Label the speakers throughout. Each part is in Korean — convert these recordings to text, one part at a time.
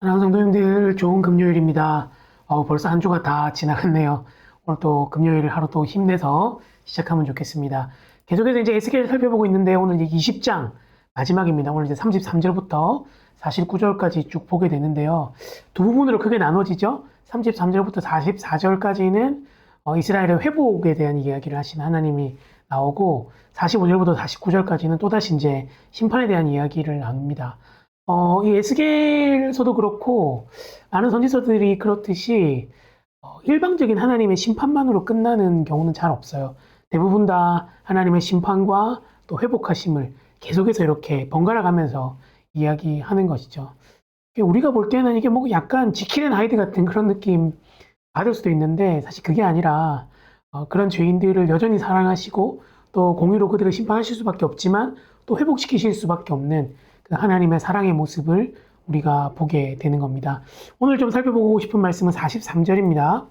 Speaker 1: 사랑하는 성도님들 좋은 금요일입니다. 어, 벌써 한 주가 다 지나갔네요. 오늘 또 금요일 하루 또 힘내서 시작하면 좋겠습니다. 계속해서 이제 에스겔 살펴보고 있는데 오늘 이제 20장 마지막입니다. 오늘 이제 33절부터 49절까지 쭉 보게 되는데요. 두 부분으로 크게 나눠지죠. 33절부터 44절까지는 어, 이스라엘의 회복에 대한 이야기를 하신 하나님이 나오고 45절부터 49절까지는 또다시 이제 심판에 대한 이야기를 나눕니다. 어, 이 에스겔서도 그렇고 많은 선지서들이 그렇듯이 어, 일방적인 하나님의 심판만으로 끝나는 경우는 잘 없어요. 대부분 다 하나님의 심판과 또 회복하심을 계속해서 이렇게 번갈아 가면서 이야기하는 것이죠. 우리가 볼 때는 이게 뭐 약간 지킬앤 하이드 같은 그런 느낌 받을 수도 있는데 사실 그게 아니라 어, 그런 죄인들을 여전히 사랑하시고 또 공의로 그들을 심판하실 수밖에 없지만 또 회복시키실 수밖에 없는 그 하나님의 사랑의 모습을 우리가 보게 되는 겁니다. 오늘 좀 살펴보고 싶은 말씀은 43절입니다.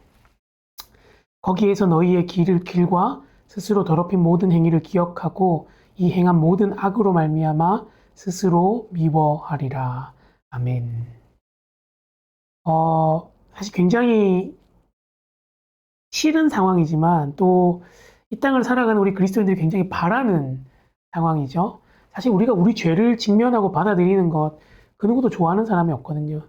Speaker 1: 거기에서 너희의 길을 길과 스스로 더럽힌 모든 행위를 기억하고 이 행한 모든 악으로 말미암아 스스로 미워하리라. 아멘. 어, 사실 굉장히 싫은 상황이지만 또 이 땅을 살아가는 우리 그리스도인들이 굉장히 바라는 상황이죠. 사실 우리가 우리 죄를 직면하고 받아들이는 것, 그 누구도 좋아하는 사람이 없거든요.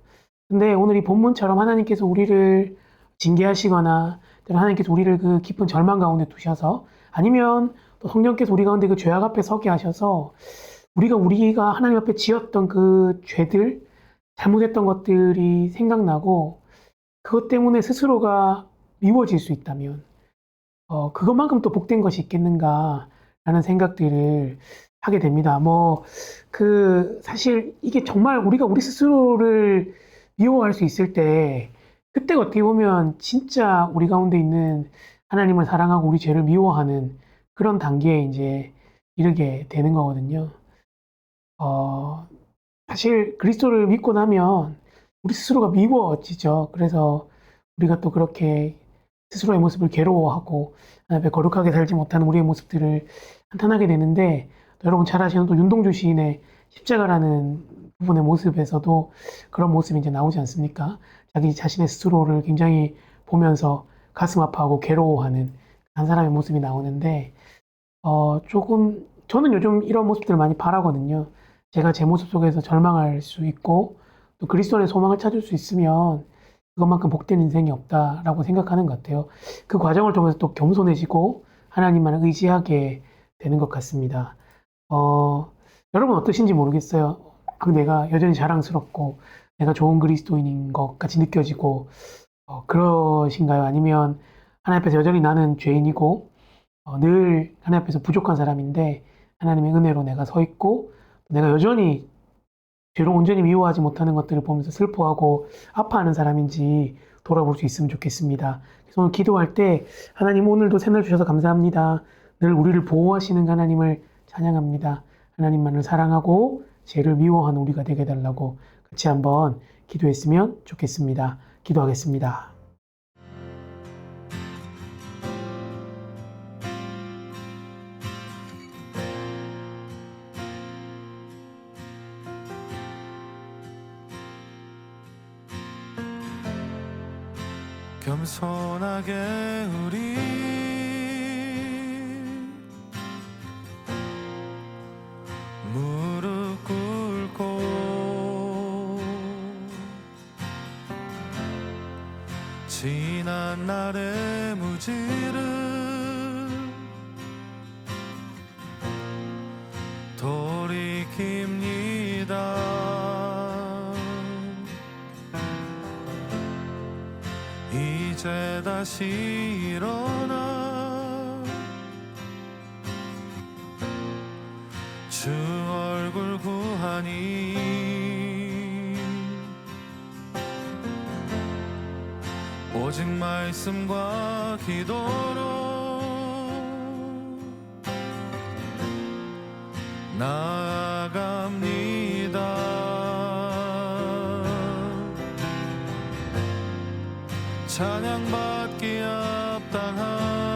Speaker 1: 근데 오늘 이 본문처럼 하나님께서 우리를 징계하시거나 하나님께서 우리를 그 깊은 절망 가운데 두셔서 아니면 또 성령께서 우리 가운데 그 죄악 앞에 서게 하셔서 우리가 우리가 하나님 앞에 지었던 그 죄들, 잘못했던 것들이 생각나고 그것 때문에 스스로가 미워질 수 있다면 어, 그것만큼 또 복된 것이 있겠는가라는 생각들을 하게 됩니다. 뭐, 그, 사실 이게 정말 우리가 우리 스스로를 미워할 수 있을 때, 그때가 어떻게 보면 진짜 우리 가운데 있는 하나님을 사랑하고 우리 죄를 미워하는 그런 단계에 이제 이르게 되는 거거든요. 어, 사실 그리스도를 믿고 나면 우리 스스로가 미워지죠. 그래서 우리가 또 그렇게 스스로의 모습을 괴로워하고 하나님 거룩하게 살지 못하는 우리의 모습들을 한탄하게 되는데 여러분 잘 아시는 또 윤동주 시인의 십자가라는 부분의 모습에서도 그런 모습이 이제 나오지 않습니까? 자기 자신의 스스로를 굉장히 보면서 가슴 아파하고 괴로워하는 한 사람의 모습이 나오는데 어 조금 저는 요즘 이런 모습들을 많이 바라거든요. 제가 제 모습 속에서 절망할 수 있고 또 그리스도 안에 소망을 찾을 수 있으면 그것만큼 복된 인생이 없다라고 생각하는 것 같아요. 그 과정을 통해서 또 겸손해지고 하나님만을 의지하게 되는 것 같습니다. 어, 여러분 어떠신지 모르겠어요. 그 내가 여전히 자랑스럽고 내가 좋은 그리스도인인 것 같이 느껴지고 어, 그러신가요? 아니면 하나님 앞에서 여전히 나는 죄인이고 어, 늘 하나님 앞에서 부족한 사람인데 하나님의 은혜로 내가 서 있고 내가 여전히 죄로 온전히 미워하지 못하는 것들을 보면서 슬퍼하고 아파하는 사람인지 돌아볼 수 있으면 좋겠습니다. 그래서 오늘 기도할 때 하나님 오늘도 새날 주셔서 감사합니다. 늘 우리를 보호하시는 하나님을 찬양합니다. 하나님만을 사랑하고 죄를 미워하는 우리가 되게 달라고 같이 한번 기도했으면 좋겠습니다. 기도하겠습니다.
Speaker 2: 겸손하게 우리 지난 날의 무지를 돌이킵니다. 이제 다시 일어나 주 얼굴 구하니 오직 말씀과 기도로 나아갑니다. 찬양받기 합당한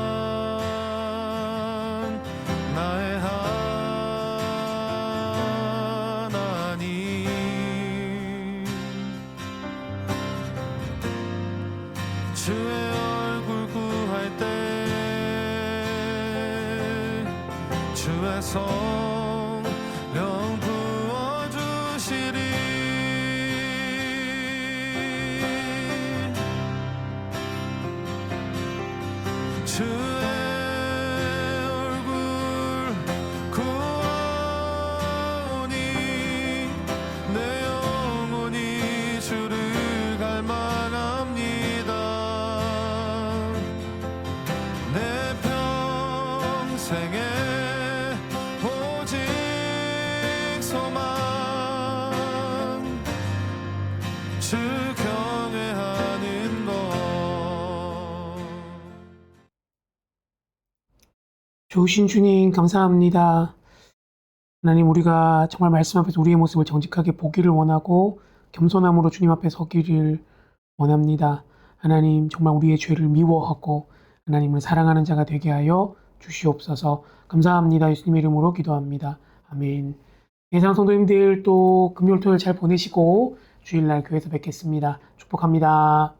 Speaker 2: 성령 부어주시리. 주 주 경외하는 것
Speaker 1: 좋으신 주님, 감사합니다. 하나님, 우리가 정말 말씀 앞에서 우리의 모습을 정직하게 보기를 원하고 겸손함으로 주님 앞에 서기를 원합니다. 하나님, 정말 우리의 죄를 미워하고 하나님을 사랑하는 자가 되게 하여 주시옵소서. 감사합니다. 예수님의 이름으로 기도합니다. 아멘. 예상 성도님들 또 금요일 토요일 잘 보내시고 주일날 교회에서 뵙겠습니다. 축복합니다.